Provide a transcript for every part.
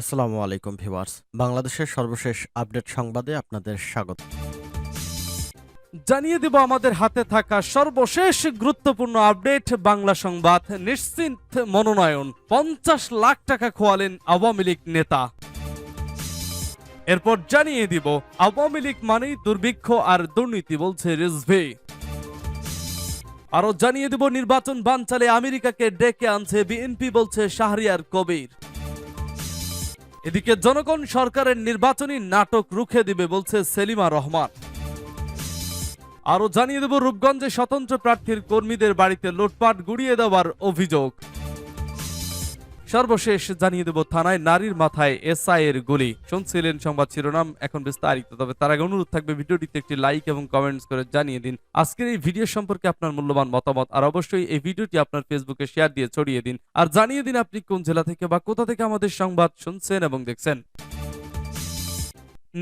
আসসালামু আলাইকুম ভিউয়ার্স। বাংলাদেশের সর্বশেষ আপডেট সংবাদে আপনাদের স্বাগত। জানিয়ে দেব আমাদের হাতে থাকা সর্বশেষ গুরুত্বপূর্ণ আপডেট, বাংলা সংবাদ, নিশ্চিন্ত মনোনয়ন। পঞ্চাশ লাখ টাকা খোয়ালেন আওয়ামী লীগ নেতা। এরপর জানিয়ে দিব, আওয়ামী লীগ মানেই দুর্ভিক্ষ আর দুর্নীতি বলছে রিজভি। আরও জানিয়ে দেব, নির্বাচন বানচালে আমেরিকাকে ডেকে আনছে বিএনপি বলছে শাহরিয়ার কবির। এদিকে জনগণ সরকারের নির্বাচনী নাটক রুখে দিবে বলছে সেলিমা রহমান। আরও জানিয়ে দেব, রূপগঞ্জে স্বতন্ত্র প্রার্থীর কর্মীদের বাড়িতে লুটপাট, গুড়িয়ে দেওয়ার অভিযোগ। সর্বশেষ জানিয়ে দেব থানায় নারীর মাথায় এসআই এর গুলি। শুনছিলেন সংবাদ শিরোনাম, এখন বিস্তারিত। তবে তার আগে অনুরোধ থাকবে ভিডিওটিতে একটি লাইক এবং কমেন্টস করে জানিয়ে দিন। আজকের এই ভিডিও সম্পর্কে আপনার মূল্যবান মতামত, আর অবশ্যই এই ভিডিওটি আপনার ফেসবুকে শেয়ার দিয়ে ছড়িয়ে দিন। আর জানিয়ে দিন আপনি কোন জেলা থেকে বা কোথা থেকে আমাদের সংবাদ শুনছেন এবং দেখছেন।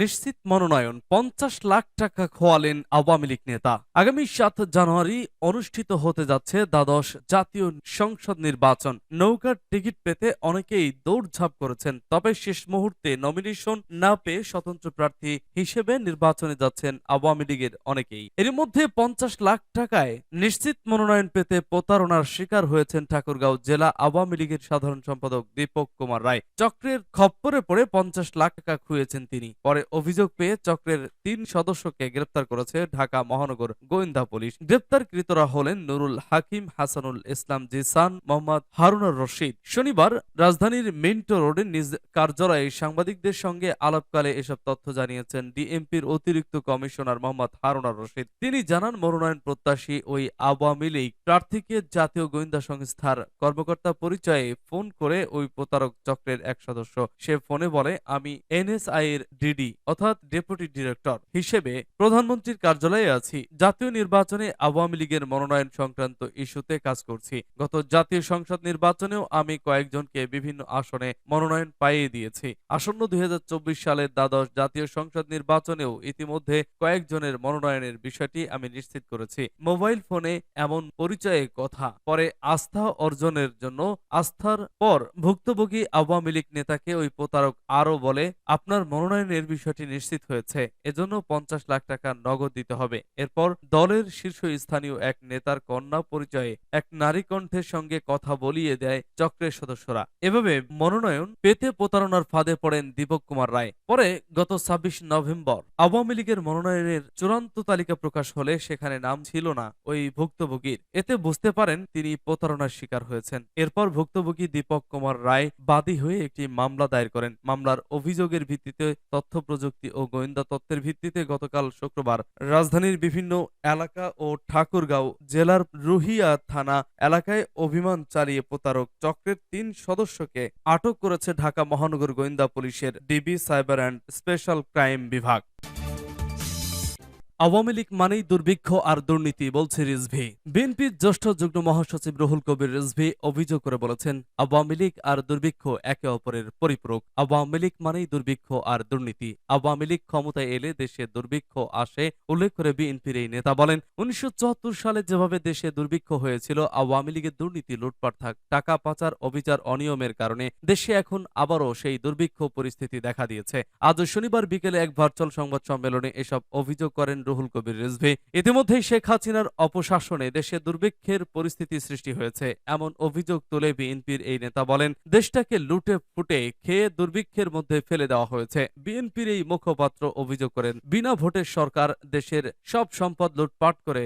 নিশ্চিত মনোনয়ন, পঞ্চাশ লাখ টাকা খোয়ালেন আওয়ামী লীগ নেতা। আগামী সাত জানুয়ারি অনুষ্ঠিত হতে যাচ্ছে দ্বাদশ জাতীয় সংসদ নির্বাচন। নৌকার টিকিট পেতে অনেকেই দৌড়ঝাঁপ করেছেন, তবে শেষ মুহূর্তে নমিনেশন না পেয়ে স্বতন্ত্র প্রার্থী হিসেবে নির্বাচনে যাচ্ছেন আওয়ামী লীগের অনেকেই। এর মধ্যে পঞ্চাশ লাখ টাকায় নিশ্চিত মনোনয়ন পেতে প্রতারণার শিকার হয়েছেন ঠাকুরগাঁও জেলা আওয়ামী লীগের সাধারণ সম্পাদক দীপক কুমার রায়। চক্রের খপ্পরে পড়ে পঞ্চাশ লাখ টাকা খুঁয়েছেন তিনি। পরে অভিযোগ পেয়ে চক্রের তিন সদস্যকে গ্রেপ্তার করেছে ঢাকা মহানগর গোয়েন্দা পুলিশ। গ্রেপ্তারকৃতরা হলেন নুরুল হাকিম, হাসানুল ইসলাম, জিসান, মোহাম্মদ হারুনুর রশিদ। শনিবার রাজধানীর মিন্টো রোডে নিজ কার্যালয়ে সাংবাদিকদের সঙ্গে আলাপকালে এসব তথ্য জানিয়েছেন ডিএমপির অতিরিক্ত কমিশনার মোহাম্মদ হারুনার রশিদ। তিনি জানান, মনোনয়ন প্রত্যাশী ওই আওয়ামী লীগ প্রার্থীকে জাতীয় গোয়েন্দা সংস্থার কর্মকর্তা পরিচয়ে ফোন করে ওই প্রতারক চক্রের এক সদস্য। সে ফোনে বলে, আমি এনএসআই এর ডিডি। অর্থাৎ ডেপুটি ডিরেক্টর হিসেবে প্রধানমন্ত্রীর কার্যালয়ে আছি। জাতীয় নির্বাচনে আওয়ামী লীগের মনোনয়ন সংক্রান্ত ইস্যুতে কাজ করছি। গত জাতীয় সংসদ নির্বাচনেও আমি কয়েকজনকে বিভিন্ন আসনে মনোনয়ন পাইয়ে দিয়েছি। আসন্ন দুই সালের দ্বাদশ জাতীয় সংসদ নির্বাচনেও ইতিমধ্যে কয়েকজনের মনোনয়নের বিষয়টি আমি নিশ্চিত করেছি। মোবাইল ফোনে এমন পরিচয়ে কথা, পরে আস্থা অর্জনের জন্য আস্থার পর ভুক্তভোগী আওয়ামী লীগ নেতাকে ওই প্রতারক আরও বলে, আপনার মনোনয়নের বিষয়টি নিশ্চিত হয়েছে। এজন্য পঞ্চাশ লাখ টাকা নগদ দিতে হবে। এরপর দলের শীর্ষস্থানীয় এক নেতার কন্যা পরিচয়ে এক নারী কণ্ঠের সঙ্গে কথা বলিয়ে দেয় চক্রের সদস্যরা। এভাবে মনোনয়ন পেতে প্রতারণার ফাঁদে পড়েন দীপক কুমার রায়। পরে গত ছাব্বিশ নভেম্বর আওয়ামী লীগের মনোনয়নের চূড়ান্ত তালিকা প্রকাশ হলে সেখানে নাম ছিল না ওই ভুক্তভোগীর। এতে বুঝতে পারেন তিনি প্রতারণার শিকার হয়েছেন। এরপর ভুক্তভোগী দীপক কুমার রায় বাদী হয়ে একটি মামলা দায়ের করেন। মামলার অভিযোগের ভিত্তিতে তথ্য প্রযুক্তি ও গোয়েন্দা তত্ত্বের ভিত্তিতে গতকাল শুক্রবার রাজধানীর বিভিন্ন এলাকা ও ঠাকুরগাঁও জেলার রুহিয়া থানা এলাকায় অভিমান চালিয়ে প্রতারক চক্রের তিন সদস্যকে আটক করেছে ঢাকা মহানগর গোয়েন্দা পুলিশের DB cyber and special crime বিভাগ। আওয়ামী লীগ মানেই দুর্ভিক্ষ আর দুর্নীতি, বলছে রিজভি। বিএনপির জ্যেষ্ঠ যুগ্ম মহাসচিব রুহুল কবির রিজভি অভিযোগ করে বলেছেন, আওয়ামী লীগ আর দুর্ভিক্ষ একে অপরের পরিপূরক। আওয়ামী লীগ মানেই দুর্ভিক্ষ আর দুর্নীতি। আওয়ামী লীগ ক্ষমতায় এলে দেশে দুর্ভিক্ষ আসে, উল্লেখ করে বিএনপির এই নেতা বলেন, উনিশশো সালে যেভাবে দেশে দুর্ভিক্ষ হয়েছিল, আওয়ামী লীগের দুর্নীতি, লুটপাট, থাক, টাকা পাচার, অবিচার, অনিয়মের কারণে দেশে এখন আবারও সেই দুর্ভিক্ষ পরিস্থিতি দেখা দিয়েছে। আজ শনিবার বিকেলে এক ভার্চুয়াল সংবাদ সম্মেলনে এসব অভিযোগ করেন রুহুল কবির রিজভি। ইতিমধ্যেই শেখ হাসিনার অপশাসনে দেশে দুর্ভিক্ষের পরিস্থিতি সৃষ্টি হয়েছে। এমন অভিযোগ তুলে বিএনপির এই নেতা বলেন, দেশটাকে লুটে ফুটে খেয়ে দুর্ভিক্ষের মধ্যে ফেলে দেওয়া হয়েছে। বিএনপির এই মুখপাত্র অভিযোগ করেন, বিনা ভোটের সরকার দেশের সব সম্পদ লুটপাট করে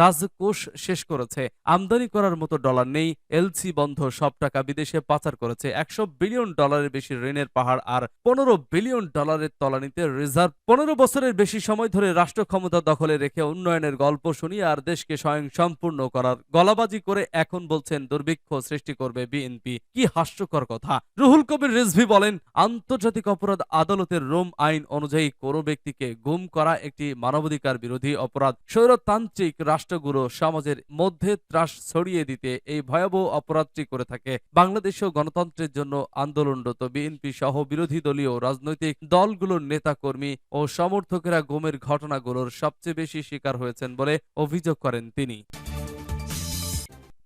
রাজকোষ শেষ করেছে। আমদানি করার মতো ডলার নেই, এলসি বন্ধ, সব টাকা বিদেশে পাচার করেছে। একশো বিলিয়ন ডলারের বেশি ঋণের পাহাড় আর পনেরো বিলিয়ন ডলারের তলানিতে রিজার্ভ। পনেরো বছরের বেশি সময় ধরে রাষ্ট্র ক্ষমতা দখলে রেখে উন্নয়নের গল্প শুনিয়ে আর দেশকে স্বয়ং সম্পূর্ণ করার গলাবাজি করে এখন বলছেন দুর্ভিক্ষ সৃষ্টি করবে বিএনপি। কি হাস্যকর কথা। রুহুল কবির রিজভি বলেন, আন্তর্জাতিক অপরাধ আদালতের রোম আইন অনুযায়ী কোনো ব্যক্তিকে গুম করা একটি মানবাধিকার বিরোধী অপরাধ। স্বৈরতান্ত্রিক রাষ্ট্রগুলো সমাজের মধ্যে ত্রাস ছড়িয়ে দিতে এই ভয়াবহ অপরাধটি করে থাকে। বাংলাদেশেও গণতন্ত্রের জন্য আন্দোলনরত বিএনপি সহ বিরোধী দলীয় রাজনৈতিক দলগুলোর নেতাকর্মী ও সমর্থকেরা গুমের ঘটনাগুলোর সবচেয়ে বেশি শিকার হয়েছেন বলে অভিযোগ করেন তিনি।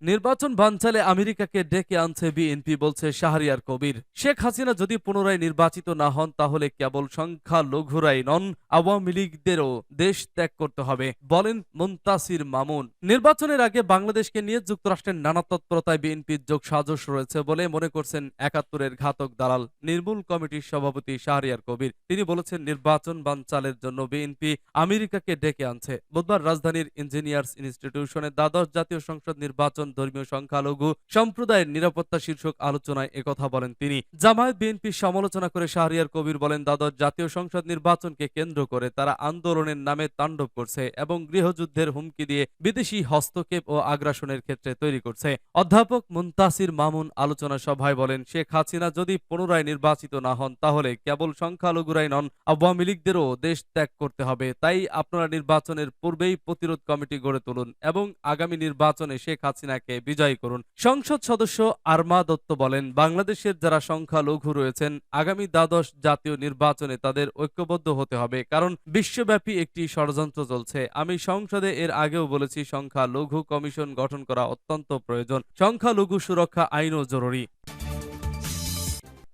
নির্বাচন বানচালে আমেরিকাকে ডেকে আনছে বিএনপি, বলছে শাহরিয়ার কবির। শেখ হাসিনা যদি পুনরায় নির্বাচিত না হন, তাহলে কেবল সংখ্যা লঘুরাই নন, আওয়ামী লীগদেরও দেশ ত্যাগ করতে হবে, বলেন মুন্তাসির মামুন। নির্বাচনের আগে বাংলাদেশকে নিয়ে যুক্তরাষ্ট্রের নানা তৎপরতায় বিএনপির যোগ সাজস রয়েছে বলে মনে করছেন একাত্তরের ঘাতক দালাল, নির্মূল কমিটির সভাপতি শাহরিয়ার কবির। তিনি বলেছেন, নির্বাচন বানচালের জন্য বিএনপি আমেরিকাকে ডেকে আনছে। বুধবার রাজধানীর ইঞ্জিনিয়ার্স ইনস্টিটিউশনে দ্বাদশ জাতীয় সংসদ নির্বাচন ধর্মীয় সংখ্যালঘু সম্প্রদায়ের নিরাপত্তা শীর্ষক আলোচনায় একথা বলেন তিনি। জামায়াত বিএনপির সমালোচনা করে শাহরিয়ার কবির বলেন দ্বাদশ জাতীয় সংসদ নির্বাচনকে কেন্দ্র করে তারা আন্দোলনের নামে তাণ্ডব করছে এবং গৃহযুদ্ধের হুমকি দিয়ে বিদেশি হস্তক্ষেপ ও আগ্রাসনের ক্ষেত্রে তৈরি করছে। অধ্যাপক মুন্তাসির মামুন আলোচনা সভায় বলেন, শেখ হাসিনা যদি পুনরায় নির্বাচিত না হন, তাহলে কেবল সংখ্যালঘুরাই নন, আওয়ামী লীগদেরও দেশ ত্যাগ করতে হবে। তাই আপনারা নির্বাচনের পূর্বেই প্রতিরোধ কমিটি গড়ে তুলুন এবং আগামী নির্বাচনে শেখ হাসিনাকে বিজয় করুন। সংসদ সদস্য আরমা দত্ত বলেন, বাংলাদেশের যারা সংখ্যালঘু রয়েছেন, আগামী দ্বাদশ জাতীয় নির্বাচনে তাদের ঐক্যবদ্ধ হতে হবে, কারণ বিশ্বব্যাপী একটি ষড়যন্ত্র চলছে। আমি সংসদে এর আগেও বলেছি, সংখ্যালঘু কমিশন গঠন করা অত্যন্ত প্রয়োজন। সংখ্যালঘু সুরক্ষা আইনও জরুরি।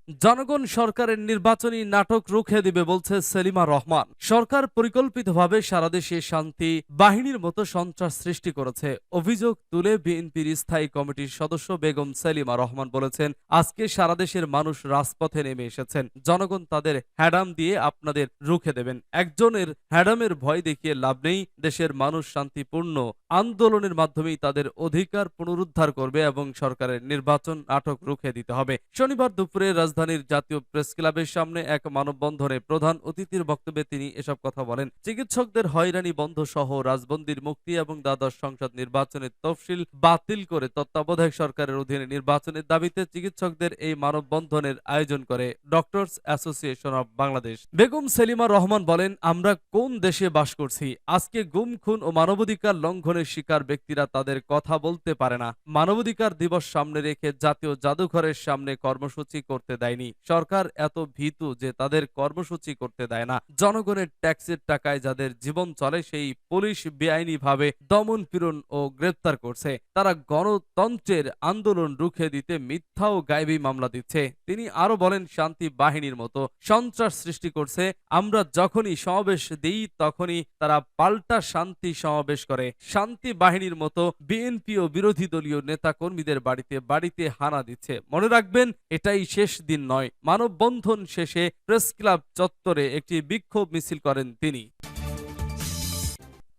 জনগণ সরকারের নির্বাচনী নাটক রুখে দিবে বলছে সেলিমা রহমান। সরকার পরিকল্পিতভাবে সারা দেশে শান্তি, বাহিনীর মতো সন্ত্রাস সৃষ্টি করেছে। অভিযোগ তুলে বিএনপির স্থায়ী কমিটির সদস্য বেগম সেলিমা রহমান বলেছেন, আজকে সারা দেশের মানুষ রাজপথে নেমে এসেছেন। জনগণ তাদের হ্যাডাম দিয়ে আপনাদের রুখে দেবেন। একজনের হ্যাডামের ভয় দেখিয়ে লাভ নেই। দেশের মানুষ শান্তিপূর্ণ আন্দোলনের মাধ্যমেই তাদের অধিকার পুনরুদ্ধার করবে এবং সরকারের নির্বাচন নাটক রুখে দিতে হবে। শনিবার দুপুরে রাজধানীর জাতীয় প্রেস ক্লাবের সামনে এক মানববন্ধনে প্রধান অতিথির বক্তব্যে তিনি এসব কথা বলেন। চিকিৎসকদের হয়রানি বন্ধ সহ রাজবন্দির মুক্তি এবং দ্বাদশ সংসদ নির্বাচনের তফসিল বাতিল করে তত্ত্বাবধায়ক সরকারের অধীনে নির্বাচনের দাবিতে চিকিৎসকদের এই মানববন্ধনের আয়োজন করে doctors association of Bangladesh. Begum Selima Rahman বলেন, আমরা কোন দেশে বাস করছি? আজকে গুম, খুন ও মানবাধিকার লঙ্ঘনের শিকার ব্যক্তিরা তাদের কথা বলতে পারে না। মানবাধিকার দিবস সামনে রেখে জাতীয় জাদুঘরের সামনে কর্মসূচি করতে দেয়নি। সরকার এত ভীতু যে তাদের কর্মসূচি করতে দেয় না। জনগণের ট্যাক্সের টাকায় যাদের জীবন চলে, সেই পুলিশ বেআইনিভাবে দমন পীড়ন ও গ্রেপ্তার করছে। তারা গণতন্ত্রের আন্দোলন রুখে দিতে মিথ্যা ও গায়েবী মামলা দিচ্ছে। তিনি আরও বলেন, শান্তি বাহিনীর মতো সন্ত্রাস সৃষ্টি করছে। আমরা যখনই সমাবেশ দিই, তখনই তারা পাল্টা শান্তি সমাবেশ করে। শান্তি বাহিনীর মতো বিএনপি ও বিরোধী দলীয় নেতা কর্মীদের বাড়িতে বাড়িতে হানা দিচ্ছে। মনে রাখবেন, এটাই শেষ দিন নয়। মানববন্ধন শেষে প্রেস ক্লাব চত্বরে একটি বিক্ষোভ মিছিল করেন তিনি।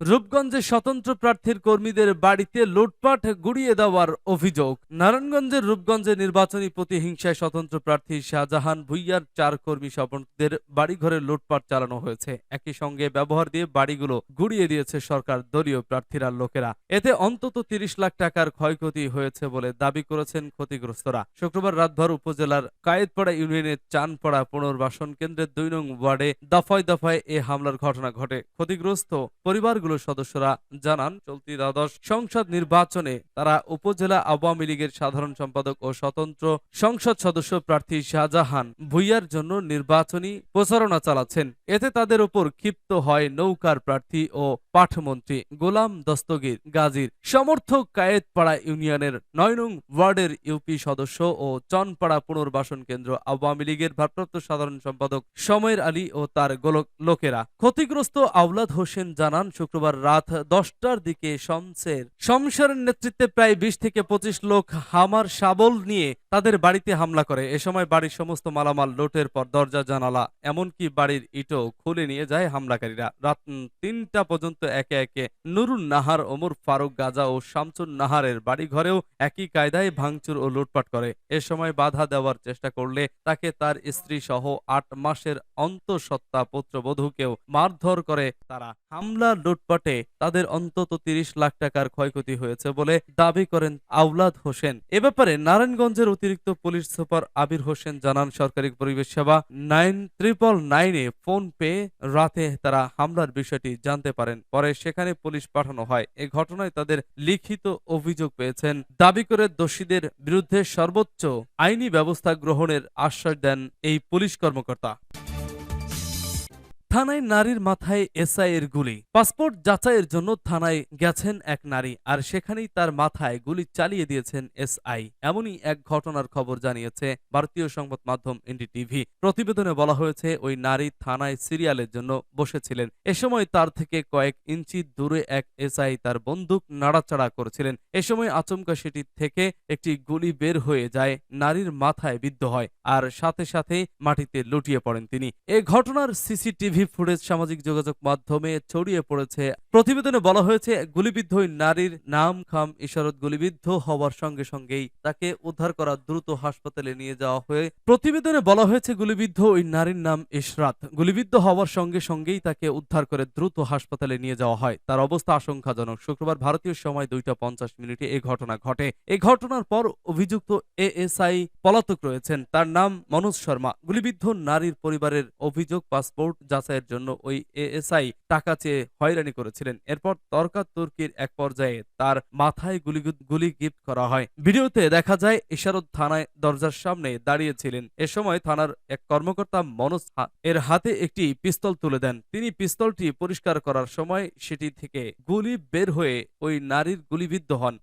রূপগঞ্জে স্বতন্ত্র প্রার্থীর কর্মীদের বাড়িতে লুটপাট গুড়িয়ে দেওয়ার অভিযোগ। নারায়ণগঞ্জের রূপগঞ্জে নির্বাচনী প্রতিহিংসায় স্বতন্ত্র প্রার্থী শাহজাহান ভুইয়ার চার কর্মী সমর্থকদের বাড়িঘরে লুটপাট চালানো হয়েছে। একই সঙ্গে ব্যবহার দিয়ে বাড়িগুলো গুড়িয়ে দিয়েছে সরকার দলীয় প্রার্থীরা লোকেরা। এতে অন্তত তিরিশ লাখ টাকার ক্ষয়ক্ষতি হয়েছে বলে দাবি করেছেন ক্ষতিগ্রস্তরা। শুক্রবার রাতভর উপজেলার কায়েতপাড়া ইউনিয়নের চানপাড়া পুনর্বাসন কেন্দ্রের দুই নং ওয়ার্ডে দফায় দফায় এ হামলার ঘটনা ঘটে। ক্ষতিগ্রস্ত পরিবারগুলো সদস্যরা জানান, চলতি দ্বাদশ সংসদ নির্বাচনে তারা উপজেলা আওয়ামী লীগের সাধারণ সম্পাদক ও স্বতন্ত্র সংসদ সদস্য প্রার্থী শাহজাহান ভুইয়ার জন্য নির্বাচনী প্রচারণা চালাচ্ছেন। এতে তাদের উপর ক্ষিপ্ত হয় নৌকার প্রার্থী ও পাঠমন্ত্রী গোলাম দস্তগীর গাজীর। সমর্থক কায়েতপাড়া ইউনিয়নের নয় নং ওয়ার্ডের ইউপি সদস্য ও চনপাড়া পুনর্বাসন কেন্দ্র আওয়ামী লীগের ভারপ্রাপ্ত সাধারণ সম্পাদক সময়ের আলী ও তার গোলক লোকেরা। ক্ষতিগ্রস্ত আওলাদ হোসেন জানান শুক্রবার রাত দশটার দিকে শমসের শমসের নেতৃত্বে প্রায় বিশ থেকে পঁচিশ লোক হামার শাবল নিয়ে তাদের বাড়িতে হামলা করে। এ সময় বাড়ির সমস্ত মালামাল, লোটের পর দরজা, জানালা, এমনকি বাড়ির ইটও খুলে নিয়ে যায় হামলাকারীরা। রাত তিনটা পর্যন্ত একে একে নুরুন নাহার, ওমর ফারুক, গাজা ও শামসুন নাহারের বাড়ি ঘরেও একই কায়দায় ভাঙচুর ও লুটপাট করে। এ সময় বাধা দেওয়ার চেষ্টা করলে তাকে তার স্ত্রী সহ আট মাসের অন্তঃসত্ত্বা পুত্রবধূকেও মারধর করে তারা। হামলা, লুটপাটে তাদের অন্তত তিরিশ লাখ টাকার ক্ষয়ক্ষতি হয়েছে বলে দাবি করেন আউলাদ হোসেন। এ ব্যাপারে নারায়ণগঞ্জের অতিরিক্ত পুলিশ সুপার আবির হোসেন জানান, সরকারি পরিবেশ সেবা নাইন ট্রিপল নাইনে ফোন পেয়ে রাতে তারা হামলার বিষয়টি জানতে পারেন। পরে সেখানে পুলিশ পাঠানো হয়। এ ঘটনায় তাদের লিখিত অভিযোগ পেয়েছেন। দাবি করে দোষীদের বিরুদ্ধে সর্বোচ্চ আইনি ব্যবস্থা গ্রহণের আশ্বাস দেন এই পুলিশ কর্মকর্তা। থানায় নারীর মাথায় এসআই এর গুলি। পাসপোর্ট যাচাইয়ের জন্য থানায় গেছেন এক নারী, আর সেখানেই তার মাথায় গুলি চালিয়ে দিয়েছেন এসআই। এমনই এক ঘটনার খবর জানিয়েছে ভারতীয় সংবাদ মাধ্যম এনডিটিভি। প্রতিবেদনে বলা হয়েছে, ওই নারী থানায় সিরিয়ালের জন্য বসেছিলেন। এ সময় তার থেকে কয়েক ইঞ্চি দূরে এক এসআই তার বন্দুক নাড়াচাড়া করেছিলেন। এ সময় আচমকা সেটি থেকে একটি গুলি বের হয়ে যায়, নারীর মাথায় বিদ্ধ হয়, আর সাথে সাথে মাটিতে লুটিয়ে পড়েন তিনি। এ ঘটনার সিসিটিভি ফুটেজ সামাজিক যোগাযোগ মাধ্যমে ছড়িয়ে পড়েছে। প্রতিবেদনে বলা হয়েছে, গুলিবিদ্ধ ওই নারীর নাম খাম ইশারত গুলিবিদ্ধ হওয়ার সঙ্গে সঙ্গেই তাকে উদ্ধার করা দ্রুত হাসপাতালে নিয়ে যাওয়া হয়ে প্রতিবেদনে বলা হয়েছে, গুলিবিদ্ধ ওই নারীর নাম ইশরাত। গুলিবিদ্ধ হওয়ার সঙ্গে সঙ্গেই তাকে উদ্ধার করে দ্রুত হাসপাতালে নিয়ে যাওয়া হয়। তার অবস্থা আশঙ্কাজনক। শুক্রবার ভারতীয় সময় দুইটা পঞ্চাশ মিনিটে এই ঘটনা ঘটে। এই ঘটনার পর অভিযুক্ত এএসআই পলাতক রয়েছেন। তার নাম মনোজ শর্মা। গুলিবিদ্ধ নারীর পরিবারের অভিযোগ, পাসপোর্ট যাচাইয়ের জন্য ওই এএসআই টাকা চেয়ে হয়রানি করেছিলেন। এরপর তর্কাতর্কির এক পর্যায়ে তার মাথায় গুলি গুলি গিফট করা হয়। ভিডিওতে দেখা যায়, ইশারত থানায় দরজার সামনে দাঁড়িয়েছিলেন। এ সময় থানার এক কর্মকর্তা মনোজ এর হাতে একটি পিস্তল তুলে দেন। তিনি পিস্তলটি পরিষ্কার করার সময় সেটি থেকে গুলি বের হয়ে ওই নারীর গুলিবিদ্ধ হন।